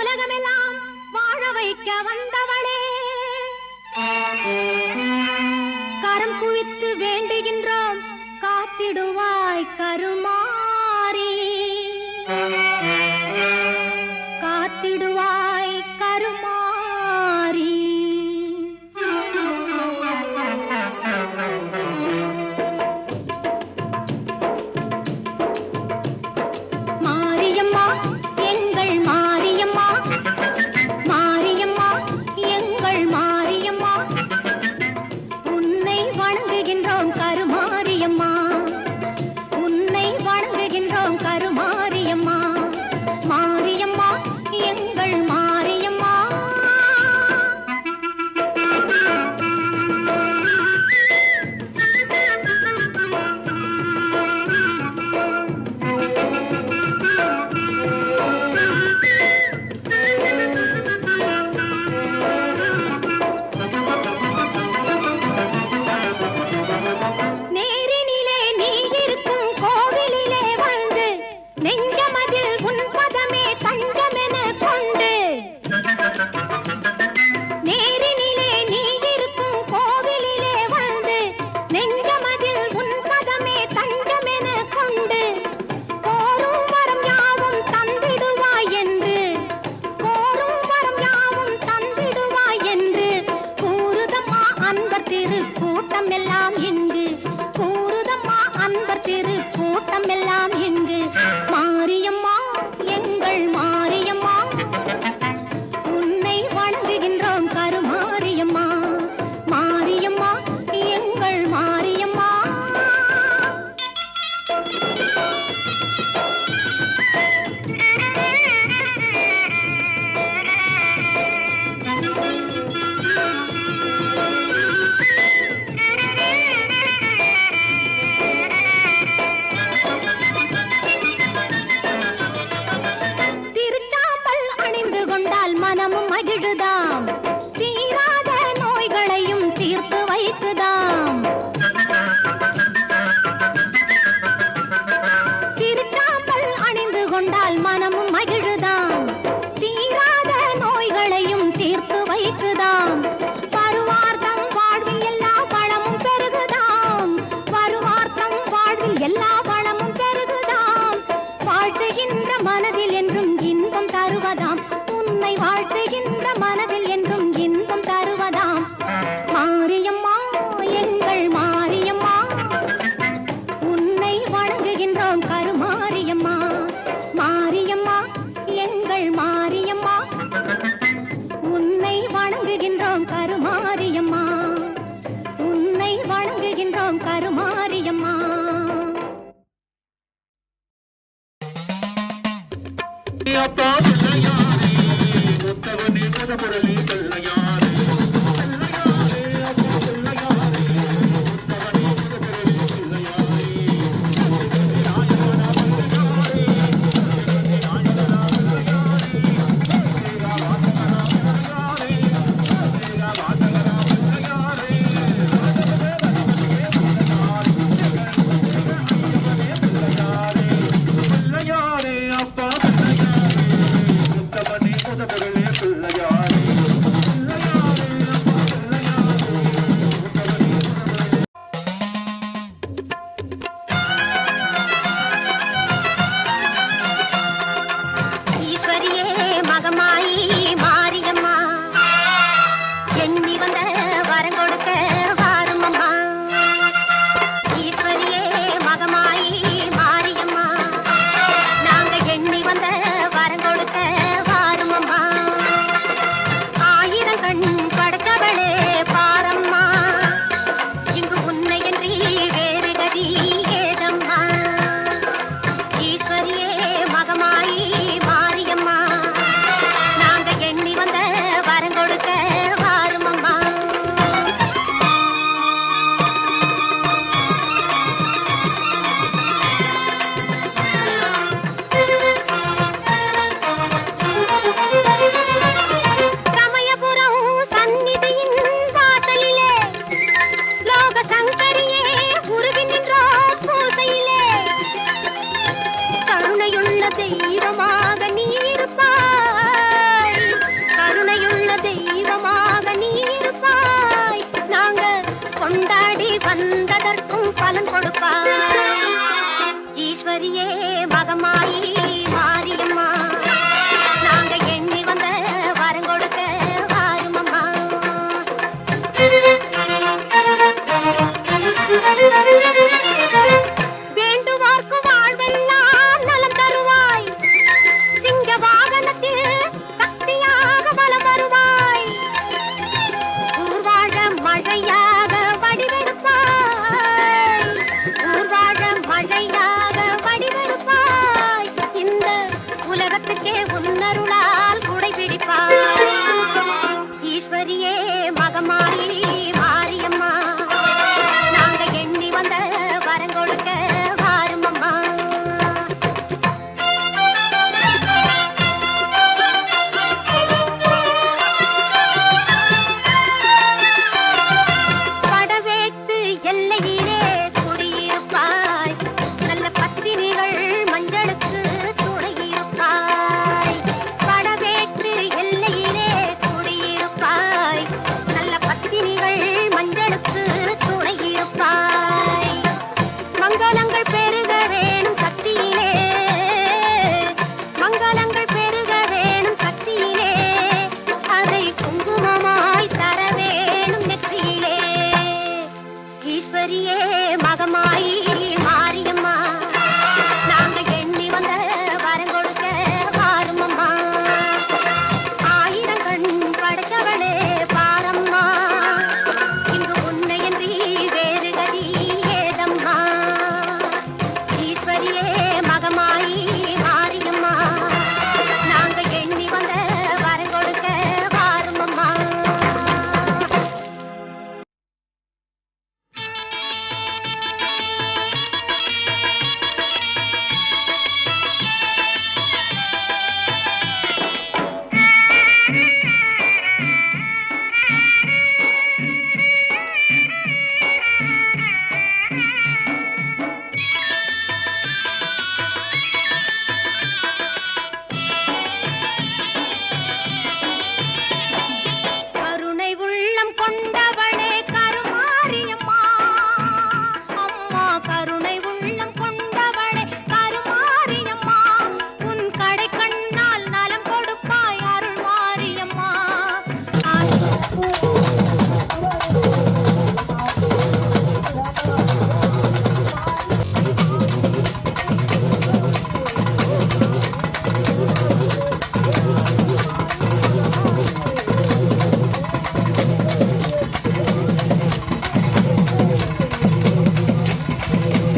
உலகமெல்லாம் வாழ வைக்க வந்தவளே. கரம் குவித்து வேண்டுகின்றோம் காத்திடுவாய் கருமாறி. மகிழுதாம். தீராத நோய்களையும் தீர்த்து வைக்குதாம். திருச்சாம்பல் அணிந்து கொண்டால் மனமும் மகிழுதாம். தீராத நோய்களையும் தீர்த்து வைக்குதாம். வணங்குகின்றோம் கருமாரியம்மா. உன்னை வணங்குகின்றோம் கருமாரியம்மா. அப்பா வந்த வரம் கொடுக்க மகமாயி.